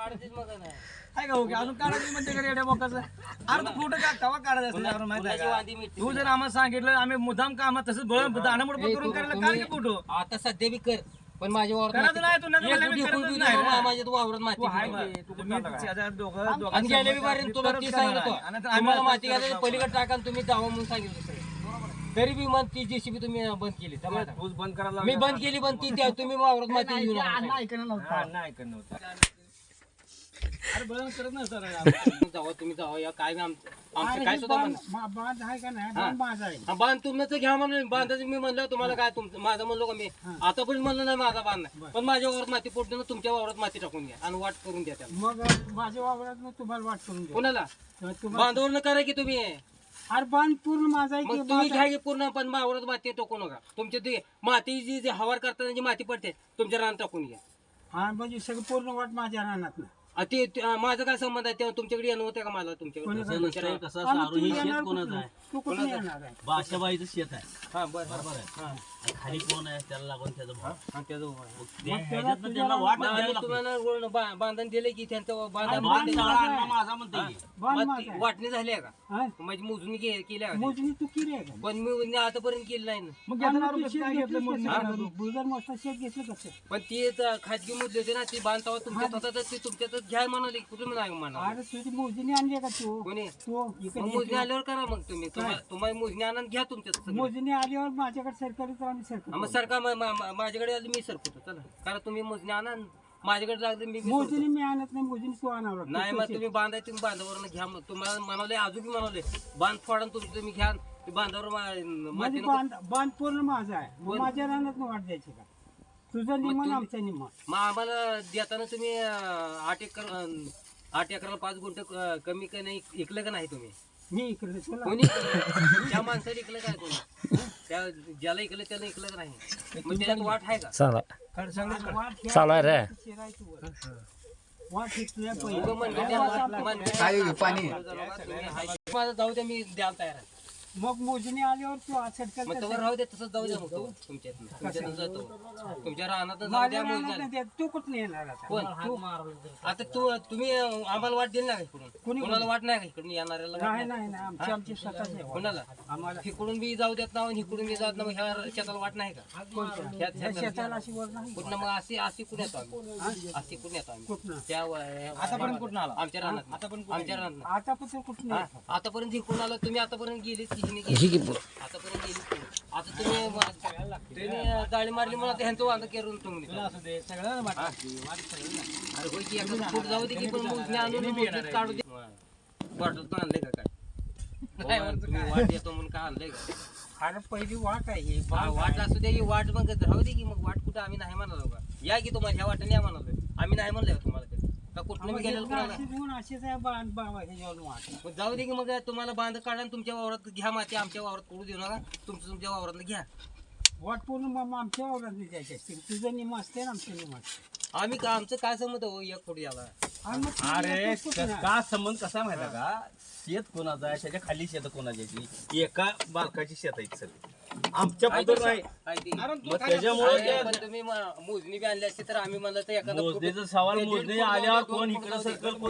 काढतेच मग नाही. काय का हो की अजून काढायचं म्हणते का रेड्या बोकाचं अरे तू फोटो का कवा काढायचं असतं पुन्हा- यार माहिती आहे पुन्हाची का? वांदी मिटते. तू जर आम्हाला सांगितलं आम्ही मुद्दाम कामात तसंच बळ दाणामुड करून करायला फोटो आता सध्या बी कर पण माझ्या वावरात करायचं नाही, तू नका एक मला गुटी करतच फुल नाही देऊ रे. मा- माझ्या वावरात माती तू तुम्ही दोघं- आणि गेल्या तुला सांगितलं. आणि आता आम्ही तुम्हाला. पलीकडे टाका आणि तुम्ही जावं म्हणून सांगितलं सगळं तरी बी मग ती जेसीबी तुम्ही बंद केली. ऊस बंद करायला मी बंद केली पण ती त्या- तुम्ही वावरात माती घेऊन आला. नाही ऐकणं नव्हतं. नाही ऐकणं नव्हतं. अरे बळण करत नाही सर तुम्ही जावा तुम्ही जावा या काय बी आमचं. आमचं काय सुद्धा म्हणणं बांध आहे का नाही? हा. बांध माझा आहे. हा, बांध तुमचं घ्या म्हणून. बांधायचं मी म्हणलं तुम्हाला काय तुमचं माझं म्हणलो का मी? आता पण म्हणलं नाही माझा बांध नाही. पण माझ्या वावरात माती पडते ना तुमच्या वावरात माती टाकून घ्या आणि वाट करून द्या त्याला. मग माझ्या वावरात मग तुम्हाला वाट करून दे कोणाला? तुम्हाला बांधवर करा की तुम्ही. अरे बांध पूर्ण माझा आहे मग की तुम्ही घ्या की पूर्ण पण वावरात माती टाकू नका. तुमच्या ते माती जी जी हवार करताना जी माती पडते तुमच्या रान टाकून घ्या. हा म्हणजे सगळं पूर्ण वाट माझ्या रानात ना आ, ते ते- आ, माझा काय संबंध आहे? तेव्हा तुमच्याकडे येणं होतं का मला तुमच्याकडे? कसं आम्ही शेत येणार कोणाचं? आहे? तू कुठून येणार आहे? बाशाबाईचं शेत आहे. हा बरं बरोबर आहे खाली कोण आहे त्याला लागून त्याचा भाव हा, त्याचं उभं आहे. त्या ह्याच्यातनं त्यांना वाट मग द्यावी आम्ही लागते. तुम्हाला रोड बा- बांधून दिले की त्यांचं बांधण बाण सगळा अण्णा माझा म्हणते की. बांध मग माझा ती आहे. वाटणी झाली आहे का हा? माझी मोजणी के- का? मोजणी तू केली आहे का पण मी आतापर्यंत केली नाही ना मग घेताना आम्ही रुपये शेत काय घेतलं घेतलं मोजणी? कसं? बुजर मस्त शेत घेतलं कसं पण ती त- खाजगी मोजली होती ना ती बांधतावा तुमच्यात होता तर ती तुमच्यातच घ्या म्हणाली कुठून नाही म्हणाले अरे तुझी मोजणी आणली आहे का तू कोणी तू मग इकडे मोजणी आल्यावर करा मग तुम्ही तुम्हा- तुम्हाला मोजणी आणून घ्या तुमच्यात सगळं. मोजणी आल्यावर माझ्याकडे सरकारी आम्ही मग सरकार सरकार मा- मा- मा- माझ्याकडे आली मी सरकतो चला. कारण तुम्ही मोजणी आणा माझ्याकडे लागले मी बी मोजणी सरकतो. मी आणत नाही मोजणी तू आणावं लागतं. नाही मग तुम्ही बांधाय तुम्ही घ्या मग. तुम्हाला म्हणाले अजून म्हणाले बांध फोडा तुम्ही तुम्ही घ्या. ते बांधावर मा- माझी माती नको. बांध बांध पूर्ण माझा आहे. मग माझ्या रानात वाट द्यायची का? तुझं निमन आमचं निमन मग आम्हाला देताना तुम्ही अं, आठ एकर अं, आठ एकराला पाच गुंठ अं, कमी का नाही इकलं का नाही तुम्ही? मी इकडे कोणी त्या माणसाला इकलं काय कोणी? त्या ज्याला इकलं त्याला इकलं का नाही मग त्याच्यात वाट आहे का? वाट घ्या, चालू रे. शिरायची वर. वाट इथल्या उगाच पहिलं. म्हणलं त्या म्हणलं- तुम्ही हाय- माझं जाऊ द्या मी द्यायला तयार आहे. मग मोजणी आल्यावर तू मग तोवर राहू दे तसंच जाऊ द्या मग तो तुमच्यात तुमच्यातून जातो तुमच्या रानात जाऊ द्या नाही, तू कुठं येणार आता? कोण? आता तू तुम्ही अं, आम्हाला वाट दिली ना का इकडून? कोणी कोणाला वाट नाही का इकडून येणाऱ्याला? वाट नाही नाही? नाही नाही. आमची आमची स्वतःची. कोणाला? आम्हाला इकडून बी जाऊ देत ना इकडून बी जात ना मग ह्या शेताला वाट नाही का? कोणत्या? ह्या- या ह्या- शेताला अशी वर नाही. कुठनं? मग अशी अशी कुठे येतो आम्ही? अशी कुठे येतो आम्ही? कुठनं? त्या आतापर्यंत कुठून आला? आमच्या रानात आमच्या रानात आता पण तू कुठं नाही आतापर्यंत इकडून आलो तुम्ही आतापर्यंत गेलीच ही की. जाळी मारली म्हणून ह्यांचं वांदा करून तुम्ही वाट अरे होय की एखादं फूट जाऊ दे की पण आणून काढू दे वाटत पण आणलंय का काय वाट येतो म्हणून काय आणलंय का अरे पहिली वाट आहे वाट असू दे की वाट मग राहू दे की मग वाट कुठं आम्ही नाही म्हणालो का या की तुम्हाला ह्या वाटाने या म्हणालो आम्ही नाही म्हणलं तुम्हाला का कुठलं गेलेलं कुणाला? आहे मग जाऊ दे की मग तुम्हाला बांध काढा आणि तुमच्या वावरात घ्या माती आमच्या वावरात पडू देऊ नका तुमचं तुमच्या वावरात घ्या. वाट पूर्ण मग आमच्या वावरात नाही द्यायची तुझं निम असते ना आमचं निम असते. आम्ही का आमचं काय संमत हो? एक फूट याला. आणि मग तुला अरे कुठं? का संबंध कसा माहिती आहे का? शेत कोणाचं आहे त्याच्याखाली शेत कोणाची आहे ती? एका बालकाची शेत आहेत सगळी. आमच्या पद्धत नाही काय ते? मग त्याच्यामुळे अरे, पण तुम्ही म- मोजणी बी आणली असती तर आम्ही म्हणलं तर एखादं मोजणीचा सवाल मोजणी आल्यावर दोन कोण इकडं. सरकल कोण